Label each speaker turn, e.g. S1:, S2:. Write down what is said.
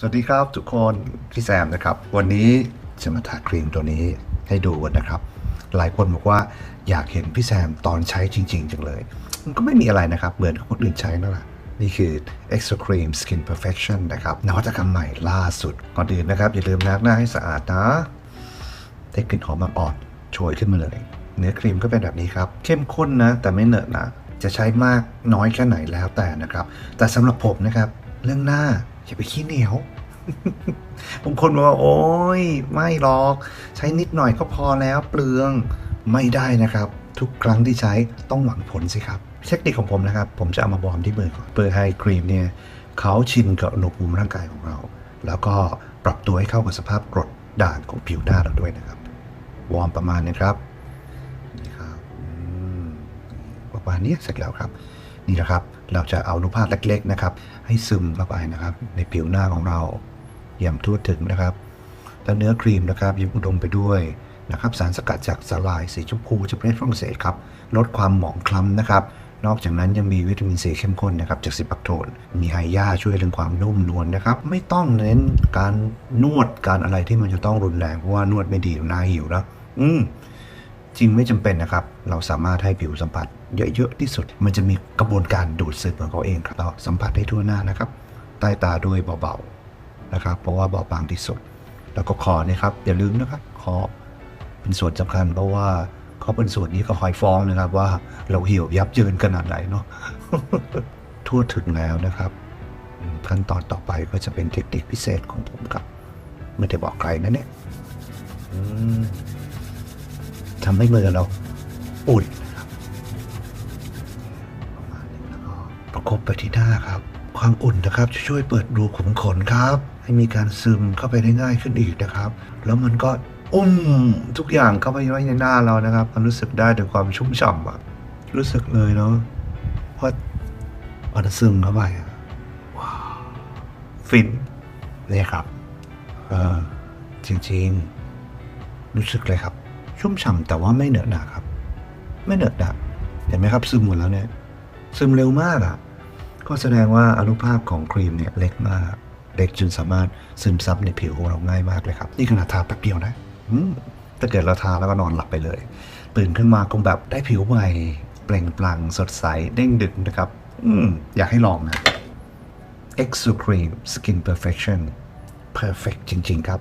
S1: สวัสดีครับทุกคนพี่แซมนะครับ วันนี้จะมาทาครีมตัวนี้ให้ดูกันนะครับ หลายคนบอกว่าอยากเห็นพี่แซมตอนใช้จริง ๆจังเลย มันก็ไม่มีอะไรนะครับ เหมือนคนอื่นใช้นั่นแหละนี่คือ Extra Cream Skin Perfection นะครับนวัตกรรมใหม่ล่าสุด ก่อนอื่นนะครับ อย่าลืมล้างหน้าให้สะอาดนะได้กลิ่นหอมอ่อนโชยขึ้นมาเลย เนื้อครีมก็เป็นแบบนี้ครับ เข้มข้นนะ แต่ไม่เหนอะนะจะใช้มากน้อยแค่ไหนแล้วแต่นะครับ แต่สำหรับผมนะครับ เรื่องหน้าอย่าไปขี้เหนียวบางคนบอกว่าโอ้ยไม่หรอก ใช้นิดหน่อยก็พอแล้วเปลืองไม่ได้นะครับ ทุกครั้งที่ใช้ต้องหวังผลสิครับ เทคนิคของผมนะครับ ผมจะเอามาบอร์มที่มือก่อนเพื่อให้ครีมเนี่ยเขาชินกับอุณหภูมิร่างกายของเรา แล้วก็ปรับตัวให้เข้ากับสภาพกรดด่างของผิวหน้าเราด้วยนะครับ วอร์มประมาณนี้ครับนี่ครับประมาณนี้เสร็จแล้วครับ นี่แหละครับ เราจะเอาอนุภาคเล็กๆนะครับ ให้ซึมเข้าไปนะครับ ในผิวหน้าของเราอย่างทั่วถึงนะครับแล้วเนื้อครีมนะครับยังอุดมไปด้วยนะครับ สารสกัดจากสาหร่ายสีชมพูจากประเทศฝรั่งเศสครับลดความหมองคล้ำนะครับ นอกจากนั้นยังมีวิตามินซีเข้มข้นนะครับจากซิปักโทนมีไฮยาช่วยเรื่องความนุ่มนวลนะครับ ไม่ต้องเน้นการนวดการอะไรที่มันจะต้องรุนแรงเพราะว่านวดไม่ดีหน้าหิวนะอืม จริงไม่จำเป็นนะครับ เราสามารถให้ผิวสัมผัสเยอะๆที่สุด มันจะมีกระบวนการดูดซึมของเขาเองครับเราสัมผัสได้ทั่วหน้านะครับ ใต้ตาด้วยเบาๆนะครับ เพราะว่าเบาบางที่สุด แล้วก็คอนะครับอย่าลืมนะครับคอเป็นส่วนสำคัญ เพราะว่าเขาเป็นส่วนนี้ก็คอยฟ้องนะครับ ว่าเราเหี่ยวยับเยินขนาดไหนเนาะทั่วถึงแล้วนะครับขั้นตอนต่อไปก็จะเป็นเทคนิคพิเศษของผมครับ ไม่ได้บอกใครนะเนี่ย อืม ทำให้มือเราอุ่นนะครับประมาณนี้แล้วก็ประคบไปที่หน้าครับ ความอุ่นนะครับจะช่วยเปิดรูขุมขนครับ ให้มีการซึมเข้าไปได้ง่ายขึ้นอีกนะครับ แล้วมันก็อุ้มทุกอย่างเข้าไปไว้ในหน้าเรานะครับ มันรู้สึกได้ถึงความชุ่มฉ่ำอะรู้สึกเลยเนาะว่ามันซึมเข้าไปอะว้าวฟินเนี่ยครับ เออจริงๆ รู้สึกเลยครับ ชุ่มฉ่ำแต่ว่าไม่เหนอะหนะครับ ไม่เหนอะหนะเห็นไหมครับซึมหมดแล้วเนี่ย ซึมเร็วมากอะ่ะ ก็แสดงว่าอนุภาคของครีมเนี่ยเล็กมาก เล็กจนสามารถซึมซับในผิวของเราง่ายมากเลยครับ นี่ขนาดทาแป๊บเดียวนะถ้าเกิดเราทาแล้วก็นอนหลับไปเลย ตื่นขึ้นมาคงแบบได้ผิวใหม่ เปล่งปลั่งสดใสเด้งดึงนะครับ อืมอยากให้ลองนะ Exo Cream Skin Perfection Perfect จริง ๆ ครับ